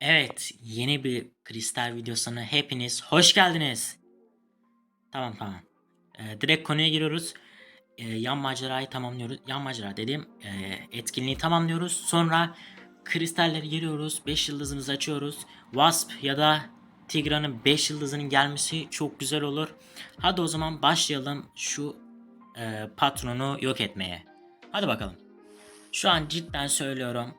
Evet, yeni bir kristal videosuna hepiniz hoş geldiniz. Tamam tamam. Ee, direkt konuya giriyoruz. Ee, yan macerayı tamamlıyoruz. Yan macera dediğim e, etkinliği tamamlıyoruz. Sonra kristalleri giriyoruz. 5 yıldızımızı açıyoruz. Wasp ya da Tigra'nın 5 yıldızının gelmesi çok güzel olur. Hadi o zaman başlayalım şu e, patronu yok etmeye. Hadi bakalım. Şu an cidden söylüyorum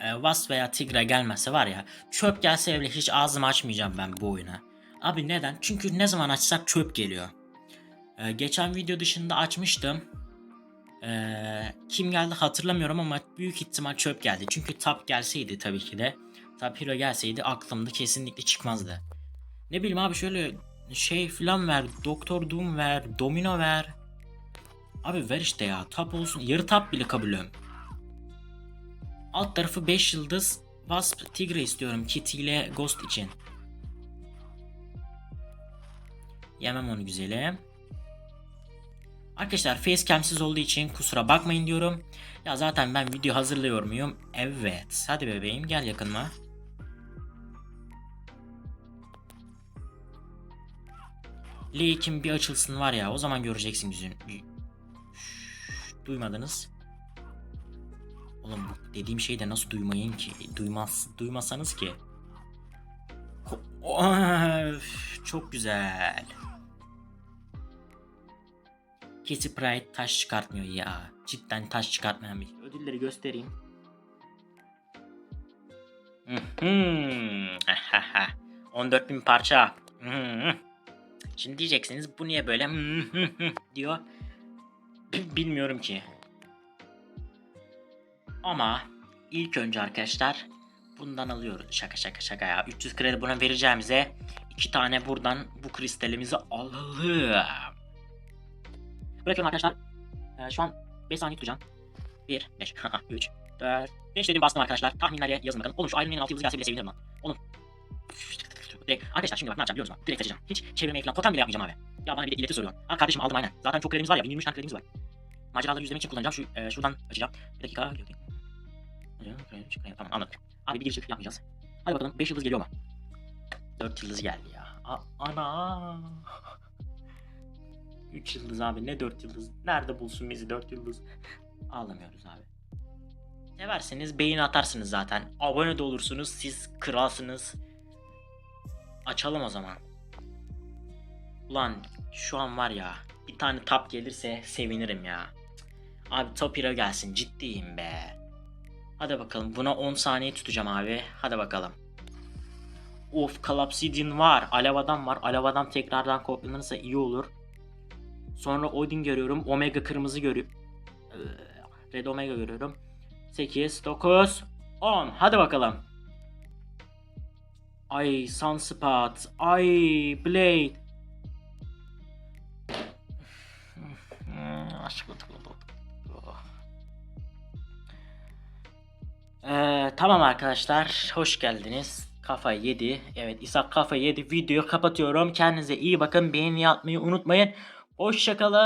e, Vas veya Tigra gelmezse var ya çöp gelse bile hiç ağzımı açmayacağım ben bu oyuna. Abi neden? Çünkü ne zaman açsak çöp geliyor. E, geçen video dışında açmıştım. E, kim geldi hatırlamıyorum ama büyük ihtimal çöp geldi. Çünkü tap gelseydi tabii ki de. Tap Hero gelseydi aklımda kesinlikle çıkmazdı. Ne bileyim abi şöyle şey falan ver. Doktor Doom ver. Domino ver. Abi ver işte ya. Tap olsun. Yarı tap bile kabulüm. Alt tarafı 5 yıldız Wasp Tigre istiyorum Kitty ile Ghost için. Yemem onu güzelim. Arkadaşlar facecam'siz olduğu için kusura bakmayın diyorum. Ya zaten ben video hazırlıyor muyum? Evet. Hadi bebeğim gel yakınma. Lake'in bir açılsın var ya o zaman göreceksin yüzün. Şşş, Duymadınız. Oğlum dediğim şeyi de nasıl duymayın ki? Duymaz, duymasanız ki. Of, çok güzel. Kitty Pride taş çıkartmıyor ya. Cidden taş çıkartmayan bir. Ödülleri göstereyim. Mhm. 14 bin parça. Mhm. Şimdi diyeceksiniz bu niye böyle mhm diyor. Bilmiyorum ki. Ama ilk önce arkadaşlar bundan alıyoruz. Şaka şaka şaka ya. 300 kredi buna vereceğimize iki tane buradan bu kristalimizi alalım. Bırakıyorum arkadaşlar. Ee, şu an 5 saniye tutacağım. 1, 5, 3, 4, 5 dediğim bastım arkadaşlar. Tahminler yazın bakalım. Oğlum şu Iron Man'in 6 yıldızı gelse bile sevinirim lan. Oğlum. Direkt. Arkadaşlar şimdi bak ne yapacağım biliyor musun? Direkt açacağım. Hiç çevirmeye falan totem bile yapmayacağım abi. Ya bana bir de ileti soruyor. Ha kardeşim aldım aynen. Zaten çok kredimiz var ya. 1023 tane kredimiz var. Maceraları yüzlemek için kullanacağım. Şu e, şuradan açacağım. Bir dakika. Tamam anladım. Abi bir gir çık yapmayacağız. Hadi bakalım 5 yıldız geliyor mu? 4 yıldız geldi ya. A- ana. 3 yıldız abi ne 4 yıldız? Nerede bulsun bizi 4 yıldız? Ağlamıyoruz abi. Severseniz beğeni atarsınız zaten. Abone de olursunuz. Siz kralsınız. Açalım o zaman. Ulan şu an var ya bir tane tap gelirse sevinirim ya. Abi top hero gelsin ciddiyim be. Hadi bakalım buna 10 saniye tutacağım abi. Hadi bakalım. Of Calapsidian var. Aleva'dan var. Aleva'dan tekrardan kopyalanırsa iyi olur. Sonra Odin görüyorum. Omega kırmızı görüyorum. Red Omega görüyorum. 8, 9, 10. Hadi bakalım. Ay Sunspot. Ay Blade. Hmm, aşkım. Ee, tamam arkadaşlar hoş geldiniz. Kafa yedi. Evet İshak kafa yedi. Videoyu kapatıyorum. Kendinize iyi bakın. Beğeni atmayı unutmayın. Hoşçakalın.